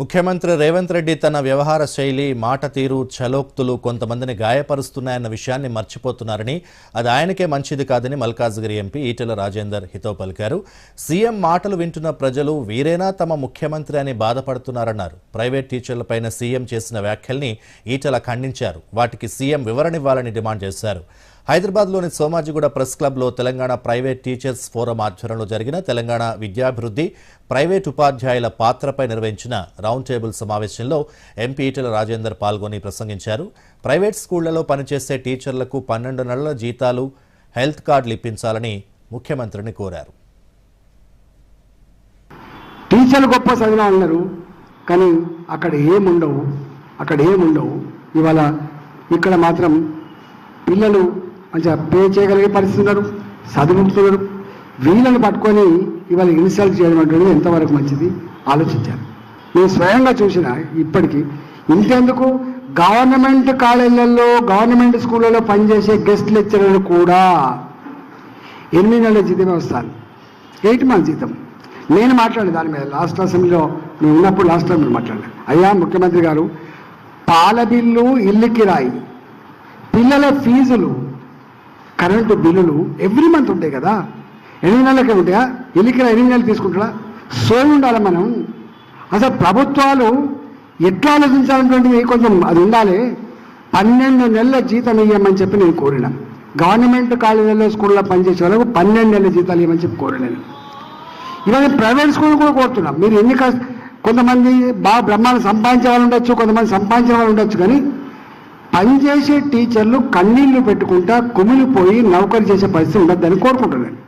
ముఖ్యమంత్రి రేవంత్ రెడ్డి తన వ్యవహార శైలి మాట తీరు చలోక్తులు కొంతమందిని గాయపరుస్తున్నాయన్న విషయాన్ని మర్చిపోతున్నారని అది ఆయనకే మంచిది కాదని మల్కాజ్గిరి ఎంపీ ఈటెల రాజేందర్ హితో పలికారు. సీఎం మాటలు వింటున్న ప్రజలు వీరేనా తమ ముఖ్యమంత్రి అని బాధపడుతున్నారన్నారు. ప్రైవేట్ టీచర్లపైన సీఎం చేసిన వ్యాఖ్యల్ని ఈటెల ఖండించారు. వాటికి సీఎం వివరణ ఇవ్వాలని డిమాండ్ చేశారు. హైదరాబాద్లోని సోమాజిగూడ ప్రెస్ క్లబ్లో తెలంగాణ ప్రైవేట్ టీచర్స్ ఫోరం ఆధ్వర్యంలో జరిగిన తెలంగాణ విద్యాభివృద్ధి ప్రైవేట్ ఉపాధ్యాయుల పాత్రపై నిర్వహించిన రౌండ్ టేబుల్ సమావేశంలో ఎంపీ ఈటెల రాజేందర్ పాల్గొని ప్రసంగించారు. ప్రైవేట్ స్కూళ్ళలో పనిచేసే టీచర్లకు పన్నెండు నెలల జీతాలు హెల్త్ కార్డులు ఇప్పించాలని ముఖ్యమంత్రిని కోరారు. టీచర్లు గొప్ప చదివిన ఉన్నారు కానీ అక్కడ ఏముండవు అక్కడ ఏముండవు. ఇవాళ ఇక్కడ మాత్రం పిల్లలు మంచిగా పే చేయగలిగే పరిస్థితి ఉన్నారు చదువుతున్నారు వీళ్ళని పట్టుకొని ఇవాళ ఇన్సల్ట్ చేయడం అంటే ఎంతవరకు మంచిది? ఆలోచించారు నేను స్వయంగా చూసిన ఇప్పటికీ ఇంతేందుకు గవర్నమెంట్ కాలేజీలలో గవర్నమెంట్ స్కూళ్ళలో పనిచేసే గెస్ట్ లెక్చరర్లు కూడా ఎనిమిది నెలల జీతమే వస్తాను ఎయిట్ మంత్ జీతం? నేను మాట్లాడే దాని మీద. లాస్ట్ అసెంబ్లీలో మేము ఉన్నప్పుడు లాస్ట్ టైం మీరు మాట్లాడాను అయ్యా ముఖ్యమంత్రి గారు పాల బిల్లు ఇల్లు కిరాయి పిల్లల ఫీజులు కరెంటు బిల్లులు ఎవ్రీ మంత్ ఉంటాయి కదా. ఎనిమిది నెలలకే ఉంటాయా? ఎన్నికల ఎనిమిది నెలలు తీసుకుంటారా సో ఉండాలి మనం? అసలు ప్రభుత్వాలు ఎట్లా ఆలోచించాలనేటువంటిది కొంచెం అది ఉండాలి. పన్నెండు నెలల జీతం ఇవ్వమని చెప్పి నేను కోరిన. గవర్నమెంట్ కాలేజీలో స్కూల్లో పనిచేసే వాళ్ళకు పన్నెండు నెలల జీతాలు ఇవ్వమని చెప్పి కోరినాను ఇవాళ ప్రైవేట్ స్కూల్ కూడా కోరుతున్నాం. మీరు ఎన్ని కొంతమంది బాగా బ్రహ్మాండం సంపాదించే వాళ్ళు ఉండొచ్చు కొంతమంది సంపాదించిన వాళ్ళు ఉండొచ్చు కానీ పనిచేసే టీచర్లు కన్నీళ్ళు పెట్టుకుంటా కుమిలిపోయి నౌకరు చేసే పరిస్థితి ఉండద్దని కోరుకుంటున్నాను.